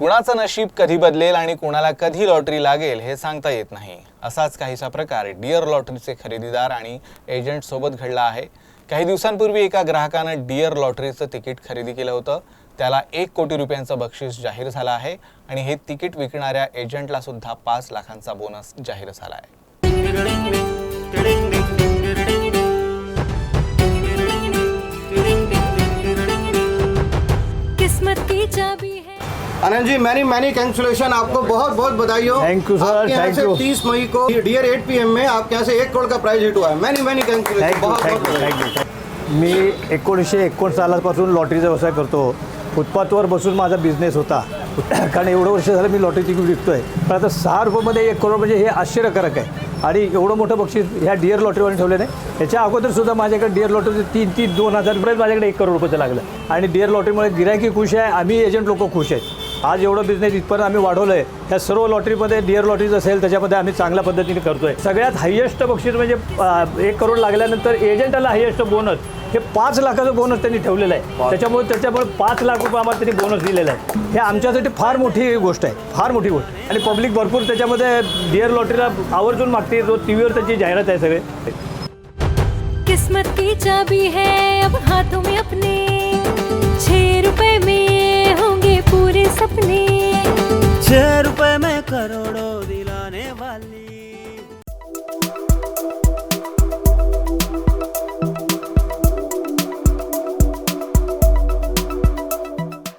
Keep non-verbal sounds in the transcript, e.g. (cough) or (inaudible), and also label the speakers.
Speaker 1: कुणाचं नशीब कधी बदलेल आणि कुणाला कधी लॉटरी लागेल हे सांगता येत नाही. असाच काहीसा प्रकार डिअर लॉटरीचे खरेदीदार आणि एजंट सोबत घडला आहे. काही दिवसांपूर्वी एका ग्राहकानं डिअर लॉटरीचं तिकीट खरेदी केलं होतं. त्याला एक कोटी रुपयांचं बक्षीस जाहीर झालं आहे आणि हे तिकीट विकणाऱ्या एजंटला सुद्धा पाच लाखांचा बोनस जाहीर झाला आहे.
Speaker 2: आनंद जी मैनी मैनी कैंसुलेशन आपको बहुत बहुत बधाई हो
Speaker 3: Thank you, sir.
Speaker 2: आपके यहाँ
Speaker 3: Thank
Speaker 2: से
Speaker 3: you.
Speaker 2: 30 मई को डियर 8 पीएम में आपके यहाँ से एक करोड़ का प्राइज हिट हुआ है। मैनी मैनी
Speaker 3: थँक्यू मी एकोणीसशे एकोण सालापासून लॉटरीचा व्यवसाय करतो. फुटपाथवर बसून माझा बिझनेस होता. (coughs) कारण एवढं वर्ष झालं मी लॉटरी तिकीट विकतोय. पण आता सहा रुपयामध्ये एक करोड म्हणजे हे आश्चर्यकारक आहे. आणि एवढं मोठं बक्षीस ह्या डिअर लॉटरीवर ठेवले नाही. याच्या अगोदर सुद्धा माझ्याकडे डिअर लॉटरीचे तीन तीन दोन हजारपर्यंत माझ्याकडे एक करोड रुपयाचं लागलं. आणि डिअर लॉटरीमुळे गिरायकी खुश आहे आम्ही एजंट लोक खुश आहेत. आज एवढं बिझनेस इथपर्यंत आम्ही वाढवलं आहे ह्या सर्व लॉटरीमध्ये डिअर लॉटरीज असेल त्याच्यामध्ये आम्ही चांगल्या पद्धतीने करतो आहे सगळ्यात हायेस्ट बक्षीस म्हणजे एक करोड लागल्यानंतर एजंटाला हायेस्ट बोनस हे पाच लाखाचं बोनस त्यांनी ठेवलेलं आहे. त्याच्यामुळे त्याच्यामुळे पाच लाख रुपये आम्हाला त्यांनी बोनस दिलेला आहे. हे आमच्यासाठी फार मोठी गोष्ट आहे. फार मोठी गोष्ट. आणि पब्लिक भरपूर त्याच्यामध्ये डिअर लॉटरीला आवर्जून मागते जो टी व्हीवर त्याची जाहिरात आहे सगळे.
Speaker 4: किस्मत की चाबी है अब हाथों में अपने छे रुपए में
Speaker 5: करोड़ों दिलाने वाली।